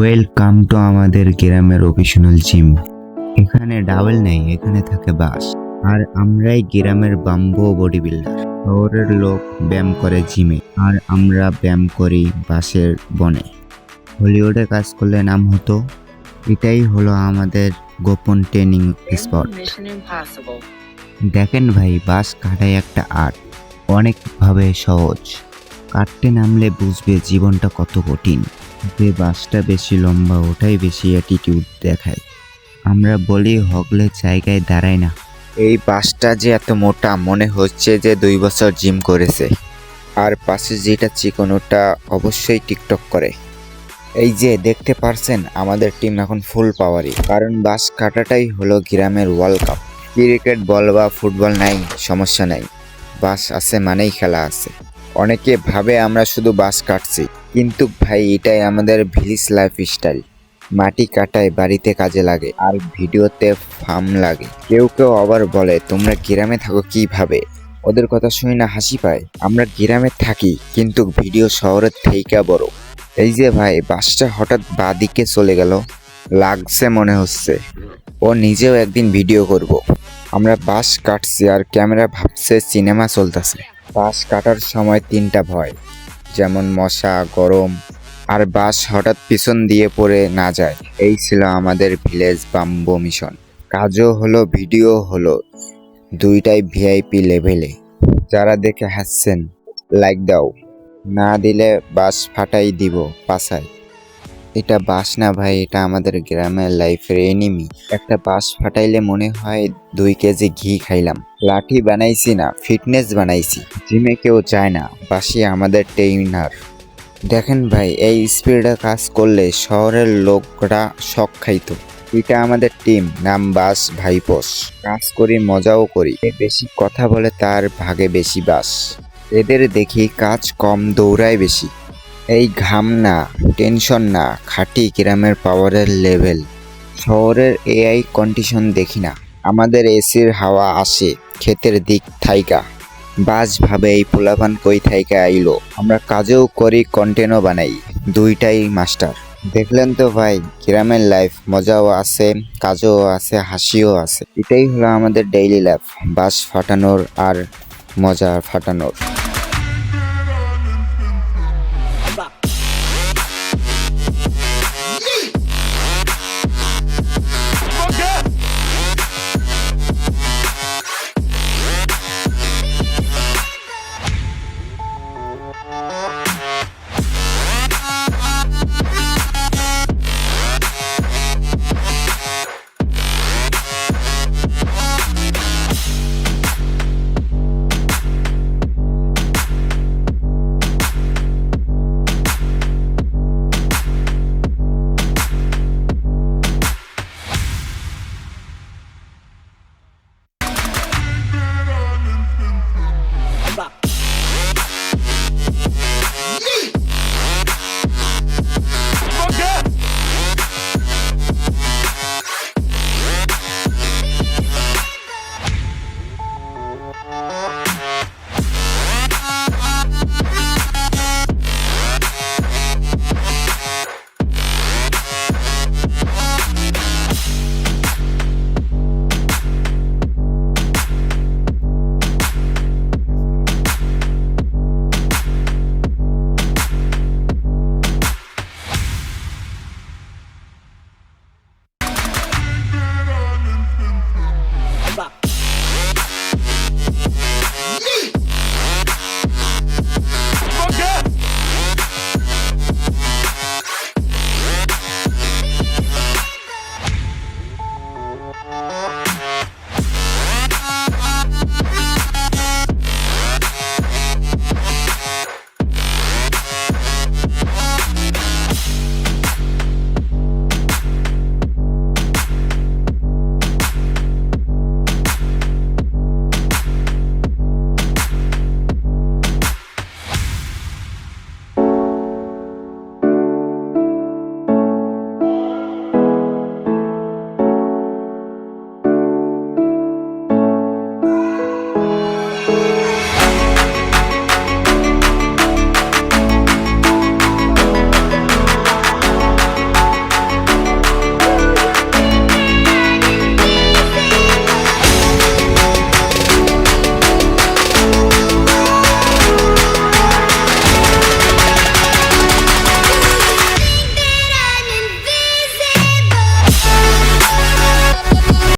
Welcome to আমাদের গ্রামের official gym. এখানে ডাবল নেই এখানে থাকে বাস। আর আমরাই গ্রামের বাম্বো বডি বিল্ডার শহরের লোক ব্যায়াম করে জিমে আর আমরা ব্যায়াম করি বাসের বনে। হলিউডে কাজ করলে নাম হতো এটাই হলো আমাদের গোপন ট্রেনিং স্পট দেখেন ভাই বাস কাটাই একটা আর্ট অনেকভাবে সহজ। কাটতে নামলে বুঝবে জীবনটা কত কঠিন। যে বাসটা বেশি লম্বা, ওটাই বেশি অ্যাটিটিউড দেখায়। আমরা বলি হগলে জায়গায় দাঁড়ায় না। এই বাসটা যে এত মোটা, মনে হচ্ছে যে দুই বছর জিম করেছে। আর পাশে যেটা চিকন, ওটা অবশ্যই টিকটক করে। এই যে, দেখতে পারছেন, আমাদের টিম এখন ফুল পাওয়ারই। কারণ বাস কাটাটাই হলো গ্রামের ওয়ার্ল্ড কাপ। ক্রিকেট বল বা ফুটবল নাই, সমস্যা নাই। বাস আছে মানেই খেলা আছে। অনেকে ভাবে আমরা শুধু বাস কাটছি। কিন্তু ভাই, এটাই আমাদের ভিলিজ লাইফ স্টাইল মাটি কাটায় বাড়িতে কাজে লাগে, আর ভিডিওতে ফার্ম লাগে। কেউ কেউ আবার বলে, তোমরা গ্রামে থাকো কীভাবে? ওদের কথা শুনে না হাসি পায়। আমরা গ্রামে থাকি, কিন্তু ভিডিও শহরের থেকে বড়। এই যে ভাই, বাসটা হঠাৎ বাদিকে চলে গেল। লাগছে মনে হচ্ছে। ও নিজেও একদিন ভিডিও করব। আমরা বাস কাটছি আর ক্যামেরা ভাবছে সিনেমা চলতেছে। বাস কাটার সময় তিনটা ভয়। যেমন মশা, গরম আর বাস হঠাৎ পিছন দিয়ে পড়ে না যায়। এই ছিল আমাদের ভিলেজ বাম্বো মিশন। কাজও হলো, ভিডিও হলো। দুইটাই ভিআইপি লেভেলে। যারা দেখে হাসছেন, লাইক দাও। না দিলে বাস ফাটাই দিব পাশায় এটা বাস না ভাই, এটা আমাদের গ্রামের লাইফের এনিমি একটা বাস ফাটাইলে মনে হয় দুই কেজি ঘি খাইলাম। লাঠি বানাইছি না ফিটনেস বানাইছি। জিমে কেউ চায় না, বাসি আমাদের ট্রেইনার দেখেন ভাই, এই স্পিডে কাজ করলে শহরের লোকরা শখ খাইতো। এটা আমাদের টিম নাম বাস ভাইপোস কাজ করি, মজাও করি। বেশি কথা বলে তার ভাগে বেশি বাস। এদের দেখি কাজ কম, দৌড়ায় বেশি। এই ঘাম না, টেনশন না, খাটি গ্রামের পাওয়ারের লেভেল। শহরের এআই কন্ডিশন দেখি না। আমাদের এসির হাওয়া আসে, ক্ষেতের দিক থাইকা। বাস ভাবে এই পোলাপান কই থাইকা আইলো। আমরা কাজেও করি কন্টেন্টও বানাই, দুইটাই মাস্টার দেখলেন তো ভাই, গ্রামের লাইফ মজাও আছে, কাজও আছে, হাসিও আছে। এটাই হলো আমাদের ডেইলি লাইফ বাস ফাটানোর আর মজা ফাটানোর।